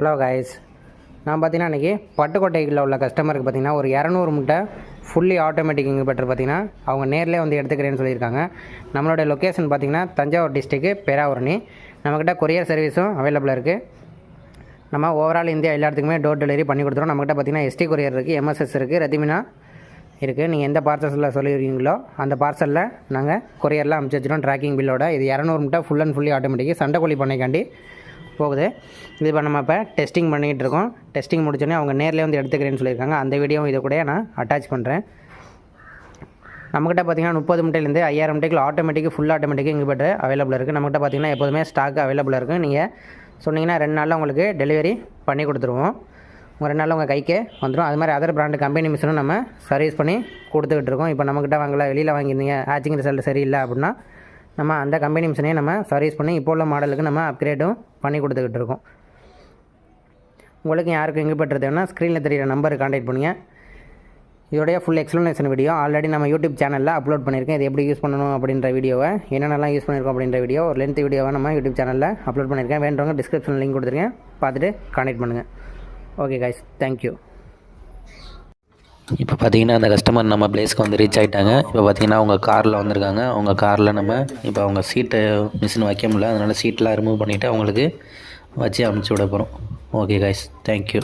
Hello guys நான் பார்த்தீங்கன்னா இன்றைக்கி பட்டுக்கோட்டைகளில் உள்ள கஸ்டமருக்கு பார்த்தீங்கன்னா ஒரு இரநூறு முட்டை ஃபுல்லி ஆட்டோமேட்டிக் இன்குபேட்டர் பார்த்தீங்கன்னா அவங்க நேரிலே வந்து எடுத்துக்கிறேன்னு சொல்லியிருக்காங்க. நம்மளோட லொக்கேஷன் பார்த்தீங்கன்னா தஞ்சாவூர் டிஸ்ட்ரிக்கு பேராவூரணி. நம்மக்கிட்ட கொரியர் சர்வீஸும் அவைலபிளாக இருக்குது நம்ம ஓவரால் இந்தியா எல்லா இடத்துக்குமே டோர் டெலிவரி பண்ணி கொடுத்துருவோம் நம்மகிட்ட பார்த்தீங்கன்னா எஸ்டி கொரியர் இருக்குது எம்எஸ்எஸ் இருக்குது ரத்திமினா இருக்குது நீங்கள் எந்த பார்சலில் சொல்லியிருக்கீங்களோ அந்த பார்சலில் நாங்கள் கொரியரில் அமுச்சு வச்சுருவோம். ட்ராக்கிங் பில்லோட இது இரநூறு முட்டை ஃபுல் அண்ட் ஃபுல்லி ஆட்டோமேட்டிக் கோழி பண்ணைக்காண்டி போகுது. இது இப்போ நம்ம இப்போ டெஸ்டிங் பண்ணிகிட்டு இருக்கோம். டெஸ்டிங் முடிச்சோடனே அவங்க நேரில் வந்து எடுத்துக்கிறேன்னு சொல்லியிருக்காங்க. அந்த வீடியோவும் இதை கூட நான் அட்டாச் பண்ணுறேன் நம்மகிட்ட பார்த்தீங்கன்னா முப்பது முட்டையிலேருந்து ஐயாயிரம் முட்டைக்கு ஆட்டோமேட்டிக் ஃபுல் ஆட்டோமேட்டிக் இங்கே பெற்று அவைலபிள் இருக்குது நம்மகிட்ட பார்த்தீங்கன்னா எப்போதுமே ஸ்டாக் அவைலபிள் இருக்கும் நீங்கள் சொன்னீங்கன்னா ரெண்டு நாளில் உங்களுக்கு டெலிவரி பண்ணி கொடுத்துருவோம். உங்கள் ரெண்டு நாளில் உங்கள் கைக்கே வந்துடும் அது மாதிரி அதர் பிராண்டு கம்பெனி மிஷினும் நம்ம சர்வீஸ் பண்ணி கொடுத்துக்கிட்டு இருக்கோம். இப்போ நம்மக்கிட்ட வாங்கல வெளியில் வாங்கியிருந்தீங்க ஹேச்சிங் ரிசல்ட் சரியில்லை அப்படின்னா நம்ம அந்த கம்பெனி மிஷினே நம்ம சர்வீஸ் பண்ணி இப்போ உள்ள மாடலுக்கு நம்ம அப்கிரேடும் பண்ணி கொடுத்துக்கிட்டு இருக்கோம். உங்களுக்கு யாருக்கும் எங்கே வேணால் ஸ்க்ரீனில் தெரிகிற நம்பருக்கு காண்டாக்ட் பண்ணுங்கள் இதோடைய ஃபுல் எக்ஸ்ப்ளனேஷன் வீடியோ ஆல்ரெடி நம்ம யூடியூப் சேனலில் அப்லோட் பண்ணியிருக்கேன். இது எப்படி யூஸ் பண்ணணும் அப்படின்ற வீடியோவை என்னென்னலாம் யூஸ் பண்ணியிருக்கோம் அப்படின்ற வீடியோ ஒரு லென்த் வீடியோவை நம்ம யூடியூப் சேனலில் அப்லோட் பண்ணியிருக்கேன். வேண்டவங்க டிஸ்கிரிப்ஷன் லிங்க் கொடுத்துருக்கேன் பார்த்துட்டு காண்டாக்ட் பண்ணுங்கள் ஓகே கைஸ் தேங்க்யூ இப்போ பார்த்தீங்கன்னா அந்த கஸ்டமர் நம்ம பிளேஸ்க்கு வந்து ரீச் ஆகிட்டாங்க இப்போ பார்த்தீங்கன்னா அவங்க காரில் வந்திருக்காங்க. அவங்க காரில் நம்ம இப்போ அவங்க சீட்டை மிஷின் வைக்க முடியல. அதனால் சீட்டெலாம் ரிமூவ் பண்ணிவிட்டு அவங்களுக்கு வச்சு அமுச்சு விட போகிறோம் ஓகே காய்ஸ் தேங்க்யூ